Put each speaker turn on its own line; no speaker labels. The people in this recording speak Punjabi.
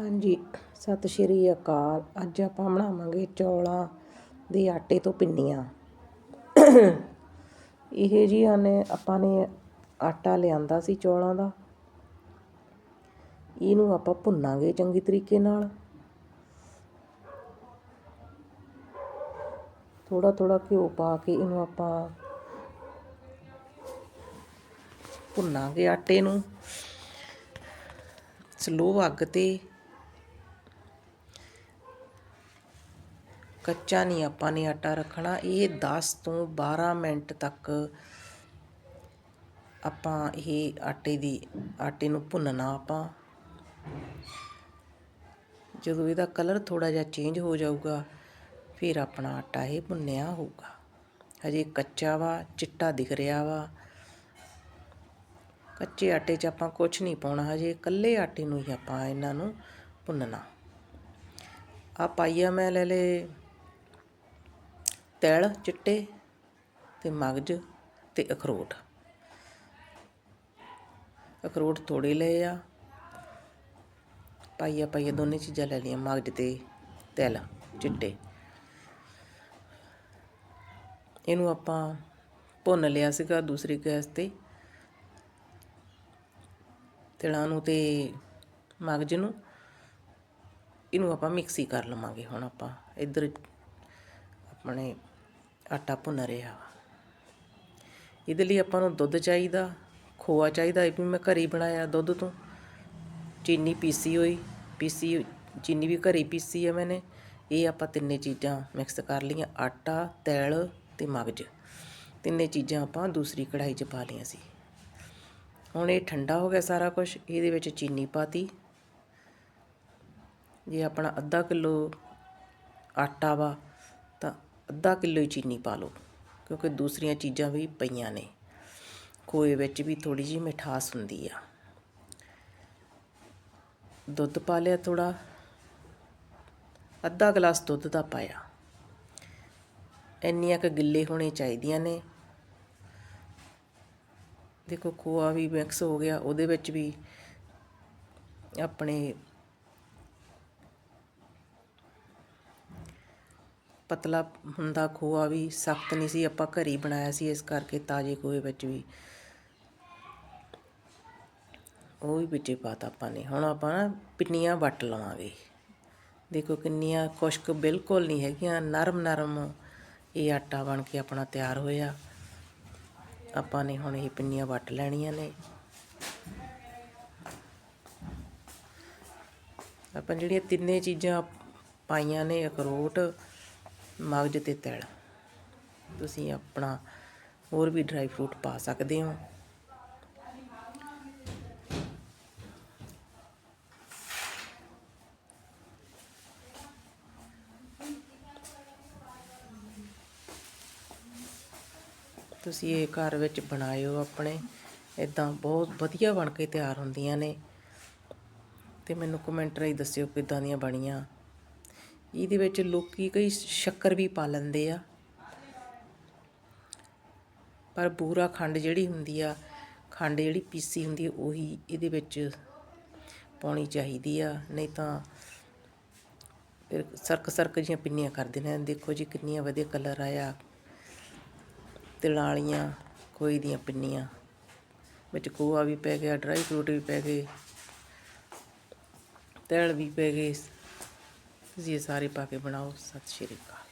ਹਾਂਜੀ, ਸਤਿ ਸ਼੍ਰੀ ਅਕਾਲ। ਅੱਜ ਆਪਾਂ ਬਣਾਵਾਂਗੇ ਚੌਲਾਂ ਦੇ ਆਟੇ ਤੋਂ ਪਿੰਨੀਆਂ ਇਹ ਜੀ ਨੇ ਆਪਾਂ ਨੇ ਆਟਾ ਲਿਆਂਦਾ ਸੀ ਚੌਲਾਂ ਦਾ। ਇਹਨੂੰ ਆਪਾਂ ਭੁੰਨਾਂਗੇ ਚੰਗੀ ਤਰੀਕੇ ਨਾਲ। ਥੋੜਾ ਥੋੜਾ ਘਿਓ ਪਾ ਕੇ ਇਹਨੂੰ ਆਪਾਂ ਭੁੰਨਾਂਗੇ ਆਟੇ ਨੂੰ। ਸਲੋ ਅੱਗ ਤੇ ਕੱਚਾ ਨਹੀਂ ਆਪਾਂ ਨੇ ਆਟਾ ਰੱਖਣਾ। ਇਹ 10 ਤੋਂ 12 ਮਿੰਟ ਤੱਕ ਆਪਾਂ ਇਹ ਆਟੇ ਦੀ, ਆਟੇ ਨੂੰ ਭੁੰਨਣਾ ਆਪਾਂ। ਜਦੋਂ ਇਹਦਾ ਕਲਰ ਥੋੜਾ ਜਿਹਾ ਚੇਂਜ ਹੋ ਜਾਊਗਾ, ਫਿਰ ਆਪਣਾ ਆਟਾ ਇਹ ਭੁੰਨਿਆ ਹੋਊਗਾ। ਹਜੇ ਕੱਚਾ ਵਾ, ਚਿੱਟਾ ਦਿਖ ਰਿਹਾ ਵਾ। ਕੱਚੇ ਆਟੇ 'ਚ ਆਪਾਂ ਕੁਝ ਨਹੀਂ ਪਾਉਣਾ, ਹਜੇ ਇਕੱਲੇ ਆਟੇ ਨੂੰ ਹੀ ਆਪਾਂ ਇਹਨਾਂ ਨੂੰ ਭੁੰਨਣਾ। ਆ ਪਾਈਆ ਮੈਂ ਲੈ ਲੇ ਤਿਲ, ਚਿੱਟੇ ਤੇ ਮਗਜ ਤੇ ਅਖਰੋਟ। ਅਖਰੋਟ ਥੋੜੇ ਲਏ ਆ। ਪਾਈਆ ਪਾਈਆ ਦੋਨੇ ਚੀਜ਼ਾਂ ਲੈ ਲਈਆਂ, ਮਗਜ ਤੇ ਤਿਲ, ਚਿੱਟੇ। ਇਹਨੂੰ ਆਪਾਂ ਭੁੰਨ ਲਿਆ ਸੀਗਾ ਦੂਸਰੀ ਗੈਸ ਤੇ। ਤਿਲਾਂ ਨੂੰ ਤੇ ਮਗਜ ਨੂੰ। ਇਹਨੂੰ ਆਪਾਂ ਮਿਕਸੀ ਕਰ ਲਵਾਂਗੇ ਹੁਣ ਆਪਾਂ। ਇੱਧਰ ਆਪਣੇ ਆਟਾ ਭੁੰਨ ਰਿਹਾ ਵਾ। ਇਹਦੇ ਲਈ ਆਪਾਂ ਨੂੰ ਦੁੱਧ ਚਾਹੀਦਾ, ਖੋਆ ਚਾਹੀਦਾ, ਇਹ ਵੀ ਮੈਂ ਘਰੇ ਹੀ ਬਣਾਇਆ ਦੁੱਧ ਤੋਂ। ਚੀਨੀ ਪੀਸੀ ਹੋਈ, ਪੀਸੀ ਚੀਨੀ ਵੀ ਘਰੇ ਪੀਸੀ ਆ ਮੈਨੇ। ਇਹ ਆਪਾਂ ਤਿੰਨੇ ਚੀਜ਼ਾਂ ਮਿਕਸ ਕਰ ਲਈਆਂ, ਆਟਾ, ਤੇਲ ਤੇ ਮਗਜ। ਤਿੰਨੇ ਚੀਜ਼ਾਂ ਆਪਾਂ ਦੂਸਰੀ ਕੜਾਈ 'ਚ ਪਾ ਲਈਆਂ ਸੀ। ਹੁਣ ਇਹ ਠੰਡਾ ਹੋ ਗਿਆ ਸਾਰਾ ਕੁਝ ਇਹਦੇ ਵਿੱਚ ਚੀਨੀ ਪਾਤੀ। ਜੇ ਆਪਣਾ ਅੱਧਾ ਕਿਲੋ ਆਟਾ ਵਾ ਅੱਧਾ ਕਿਲੋ ਹੀ ਚੀਨੀ ਪਾ ਲਓ, ਕਿਉਂਕਿ ਦੂਸਰੀਆਂ ਚੀਜ਼ਾਂ ਵੀ ਪਈਆਂ ਨੇ। ਖੋਏ ਵਿੱਚ ਵੀ ਥੋੜੀ ਜਿਹੀ ਮਿਠਾਸ ਹੁੰਦੀ ਆ। ਦੁੱਧ ਪਾ ਲਿਆ ਥੋੜਾ ਅੱਧਾ ਗਲਾਸ ਦੁੱਧ ਦਾ ਪਾਇਆ। ਇੰਨੀਆਂ ਕ ਗਿੱਲੇ ਹੋਣੇ ਚਾਹੀਦੀਆਂ ਨੇ। ਦੇਖੋ, ਖੋਆ ਵੀ ਮਿਕਸ ਹੋ ਗਿਆ, ਉਹਦੇ ਵਿੱਚ ਵੀ ਆਪਣੇ ਪਤਲਾ ਹੁੰਦਾ ਖੋਆ ਵੀ ਸਖਤ ਨਹੀਂ ਸੀ, ਆਪਾਂ ਘਰੇ ਹੀ ਬਣਾਇਆ ਸੀ ਇਸ ਕਰਕੇ ਤਾਜ਼ੇ ਖੋਏ ਵਿੱਚ ਵੀ। ਉਹ ਵੀ ਵਿੱਚੇ ਪਾਤਾ ਆਪਾਂ ਨੇ। ਹੁਣ ਆਪਾਂ ਨਾ ਪਿੰਨੀਆਂ ਵੱਟ ਲਵਾਂਗੇ। ਦੇਖੋ ਕਿੰਨੀਆਂ ਖੁਸ਼ਕ ਬਿਲਕੁਲ ਨਹੀਂ ਹੈਗੀਆਂ ਨਰਮ ਨਰਮ ਇਹ ਆਟਾ ਬਣ ਕੇ ਆਪਣਾ ਤਿਆਰ ਹੋਇਆ। ਆਪਾਂ ਨੇ ਹੁਣ ਇਹ ਪਿੰਨੀਆਂ ਵੱਟ ਲੈਣੀਆਂ ਨੇ। ਆਪਾਂ ਜਿਹੜੀਆਂ ਤਿੰਨੇ ਚੀਜ਼ਾਂ ਪਾਈਆਂ ਨੇ, ਅਖਰੋਟ ਮਗਜ ਤੇ ਤਿਲ। ਤੁਸੀਂ ਆਪਣਾ ਹੋਰ ਵੀ ਡਰਾਈ ਫਰੂਟ ਪਾ ਸਕਦੇ ਹੋ। ਤੁਸੀਂ ਇਹ ਘਰ ਵਿੱਚ ਬਣਾਇਓ ਆਪਣੇ। ਇਦਾਂ ਬਹੁਤ ਵਧੀਆ ਬਣ ਕੇ ਤਿਆਰ ਹੁੰਦੀਆਂ ਨੇ। ਤੇ ਮੈਨੂੰ ਕਮੈਂਟ ਰਾਹੀਂ ਦੱਸਿਓ ਕਿਦਾਂ ਦੀਆਂ ਬਣੀਆਂ। ਇਹਦੇ ਵਿੱਚ ਲੋਕੀ ਕਈ ਸ਼ੱਕਰ ਵੀ ਪਾ ਲੈਂਦੇ ਆ। ਪਰ ਬੂਰਾ ਖੰਡ ਜਿਹੜੀ ਹੁੰਦੀ ਆ, ਖੰਡ ਜਿਹੜੀ ਪੀਸੀ ਹੁੰਦੀ ਆ, ਉਹੀ ਇਹਦੇ ਵਿੱਚ ਪਾਉਣੀ ਚਾਹੀਦੀ ਆ। ਨਹੀਂ ਤਾਂ ਫਿਰ ਸਰਕ ਸਰਕ ਜੀਆਂ ਪਿੰਨੀਆਂ ਕਰਦੇ ਨੇ, ਦੇਖੋ ਜੀ ਕਿੰਨੀਆਂ ਵਧੀਆ ਕਲਰ ਆਇਆ। ਤਿਲਾਲੀਆਂ ਵਾਲੀਆਂ ਕੋਈ ਦੀਆਂ ਪਿੰਨੀਆਂ। ਵਿੱਚ ਕੋਆ ਵੀ ਪੈ ਗਿਆ, ਡਰਾਈ ਫਰੂਟ ਵੀ ਪੈ ਗਏ। ਤਿਲ ਵੀ ਪੈ ਗਏ। ਤੁਸੀਂ ਇਹ ਸਾਰੇ ਪਾ ਕੇ ਬਣਾਓ। ਸਤਿ ਸ਼੍ਰੀ ਅਕਾਲ।